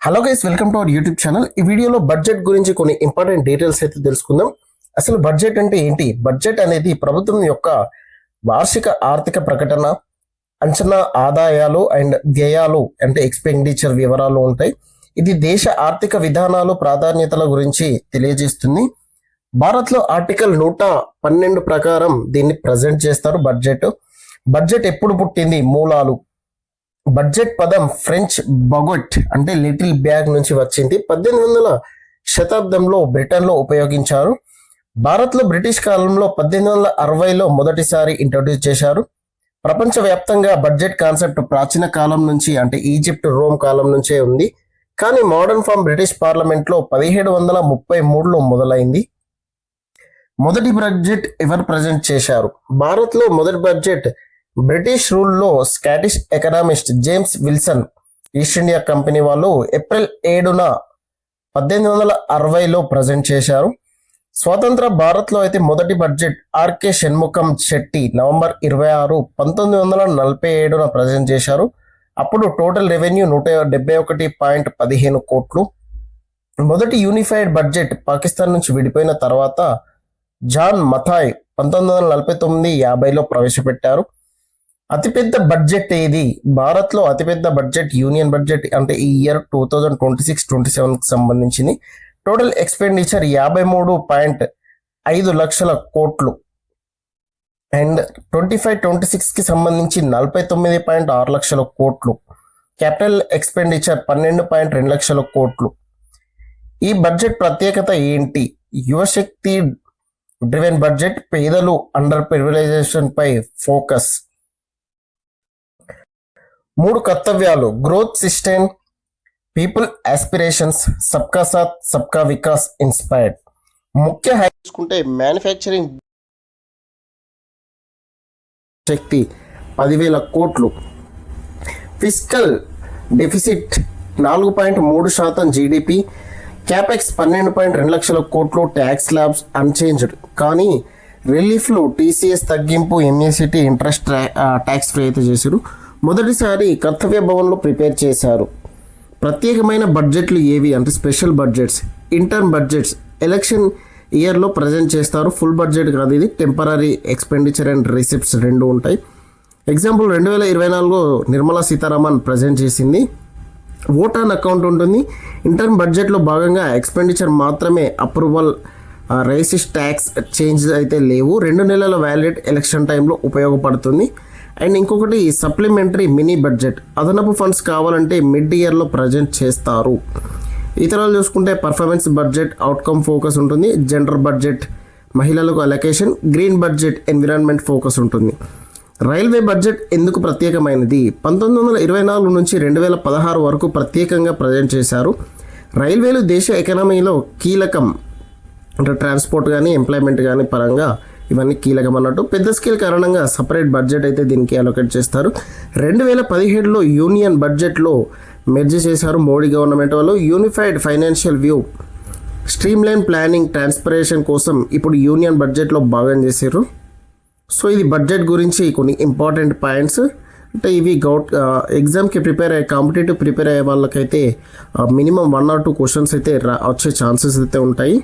Hello guys welcome to our YouTube channel ఈ వీడియోలో budget గురించి కొన్ని ఇంపార్టెంట్ డీటెయిల్స్ అయితే తెలుసుకుందాం. అసలు బడ్జెట్ అంటే ఏంటి? బడ్జెట్ అనేది ప్రభుత్వం యొక్క వార్షిక ఆర్థిక ప్రకటన అంచనా ఆదాయాలు అండ్ వ్యయాలు అంటే ఎక్స్పెండిచర్ వివరాలు ఉంటాయి. ఇది దేశ ఆర్థిక విధానాలు ప్రాధాన్యతల గురించి తెలియజేస్తుంది. భారత్లో ఆర్టికల్ నూట పన్నెండు ప్రకారం దీన్ని ప్రజెంట్ చేస్తారు బడ్జెట్ బడ్జెట్ ఎప్పుడు పుట్టింది? మూలాలు. బడ్జెట్ పదం ఫ్రెంచ్ బగొట్ అంటే లిటిల్ బ్యాగ్ నుంచి వచ్చింది. పద్దెనిమిది వందల శతాబ్దంలో బ్రిటన్లో ఉపయోగించారు. భారత్లో బ్రిటిష్ కాలంలో పద్దెనిమిది వందల అరవైలో మొదటిసారి ఇంట్రొడ్యూస్ చేశారు. ప్రపంచవ్యాప్తంగా బడ్జెట్ కాన్సెప్ట్ ప్రాచీన కాలం నుంచి అంటే ఈజిప్ట్ రోమ్ కాలం నుంచే ఉంది. కానీ మోడర్న్ ఫామ్ బ్రిటిష్ పార్లమెంట్లో పదిహేడు వందల ముప్పై మూడులో మొదలైంది. మొదటి బడ్జెట్ ఎవరు ప్రజెంట్ చేశారు? భారత్లో మొదటి budget British రూల్లో Scottish economist James Wilson East India Company వాళ్ళు ఏప్రిల్ ఏడున పద్దెనిమిది వందల అరవైలో ప్రజెంట్ చేశారు. స్వతంత్ర భారత్లో అయితే మొదటి budget R K Shanmukham Shetty November ఇరవై ఆరు పంతొమ్మిది వందల నలభై ఏడున ప్రజెంట్ చేశారు. అప్పుడు టోటల్ రెవెన్యూ నూట డెబ్బై ఒకటి పాయింట్ పదిహేను కోట్లు. మొదటి యూనిఫైడ్ బడ్జెట్ పాకిస్తాన్ నుంచి విడిపోయిన తర్వాత జాన్ మథాయ్ పంతొమ్మిది వందల నలభై తొమ్మిది యాభైలో ప్రవేశపెట్టారు. అతిపెద్ద బడ్జెట్ ఏది? భారత్లో అతిపెద్ద బడ్జెట్ యూనియన్ బడ్జెట్ అంటే ఈ year two thousand twenty six twenty సెవెన్కి సంబంధించింది. టోటల్ ఎక్స్పెండిచర్ యాభై మూడు పాయింట్ ఐదు లక్షల కోట్లు. అండ్ ట్వంటీ ఫైవ్ ట్వంటీ సిక్స్కి సంబంధించి నలభై తొమ్మిది పాయింట్ ఆరు లక్షల కోట్లు. క్యాపిటల్ ఎక్స్పెండిచర్ పన్నెండు పాయింట్ రెండు లక్షల కోట్లు. ఈ బడ్జెట్ ప్రత్యేకత ఏంటి? యువశక్తి డ్రివెన్ బడ్జెట్ పేదలు అండర్ ప్రివిలైజేషన్ పై ఫోకస్. మూడు కర్తవ్యాలు. గ్రోత్ సిస్టమ్ పీపుల్ ఆస్పిరేషన్స్ సబ్కా సాత్ సబ్కా వికాస్ ఇన్స్పైర్డ్ ముఖ్య చూసుకుంటే మ్యానుఫ్యాక్చరింగ్ శక్తి పదివేల కోట్లు. ఫిజికల్ డెఫిసిట్ నాలుగు పాయింట్ మూడు శాతం జీడిపి క్యాపెక్స్ పన్నెండు పాయింట్ రెండు లక్షల కోట్లు ట్యాక్స్ ల్యాబ్స్ అన్చేంజ్డ్ కానీ రిలీఫ్లు టీసీఎస్ తగ్గింపు ఎంఏసిటీ ఇంట్రెస్ట్ ట్యాక్స్ ఫ్రీ అయితే చేశారు మొదటిసారి కర్తవ్య భవన్లో ప్రిపేర్ చేశారు. ప్రత్యేకమైన బడ్జెట్లు ఏవి అంటే special budgets interim budgets election ఇయర్లో ప్రజెంట్ చేస్తారు. ఫుల్ బడ్జెట్ కాదు ఇది టెంపరీ ఎక్స్పెండిచర్ అండ్ రిసిప్ట్స్ రెండు ఉంటాయి. ఎగ్జాంపుల్ రెండు వేల ఇరవై నాలుగులో నిర్మలా సీతారామన్ ప్రజెంట్ చేసింది. ఓట్ ఆన్ అకౌంట్ ఉంటుంది. ఇంటర్న్ బడ్జెట్లో భాగంగా ఎక్స్పెండిచర్ మాత్రమే అప్రూవల్ రైసిస్ ట్యాక్స్ చేంజ్ అయితే లేవు. రెండు నెలల వ్యాలిడ్ ఎలక్షన్ టైంలో ఉపయోగపడుతుంది. అండ్ ఇంకొకటి సప్లిమెంటరీ మినీ బడ్జెట్ అదనపు ఫండ్స్ కావాలంటే మిడ్ ఇయర్లో ప్రజెంట్ చేస్తారు. ఇతరాలు చూసుకుంటే పర్ఫార్మెన్స్ బడ్జెట్ అవుట్కమ్ ఫోకస్ ఉంటుంది. జెండర్ బడ్జెట్ మహిళలకు allocation green budget environment focus ఉంటుంది. రైల్వే బడ్జెట్ ఎందుకు ప్రత్యేకమైనది? పంతొమ్మిది వందల ఇరవై నాలుగు నుంచి రెండు వేల పదహారు వరకు ప్రత్యేకంగా ప్రజెంట్ చేశారు. రైల్వేలు దేశ ఎకనామీలో కీలకం. అంటే ట్రాన్స్పోర్ట్ కానీ ఎంప్లాయ్మెంట్ కానీ పరంగా ఇవన్నీ కీలకం అన్నట్టు. పెద్ద స్కేల్ కారణంగా సపరేట్ బడ్జెట్ అయితే దీనికి అలొకేట్ చేస్తారు. రెండు వేల పదిహేడులో యూనియన్ బడ్జెట్లో మెర్జ్ చేశారు మోడీ గవర్నమెంట్ వాళ్ళు. Unified financial view stream line planning transparency కోసం ఇప్పుడు యూనియన్ బడ్జెట్లో భాగం చేశారు. సో ఇది బడ్జెట్ గురించి కొన్ని ఇంపార్టెంట్ పాయింట్స్. అంటే ఇవి గౌట్ ఎగ్జామ్కి ప్రిపేర్ అయ్యే కాంపిటేటివ్ ప్రిపేర్ అయ్యే వాళ్ళకైతే minimum one or two questions అయితే రా వచ్చే ఛాన్సెస్ అయితే ఉంటాయి.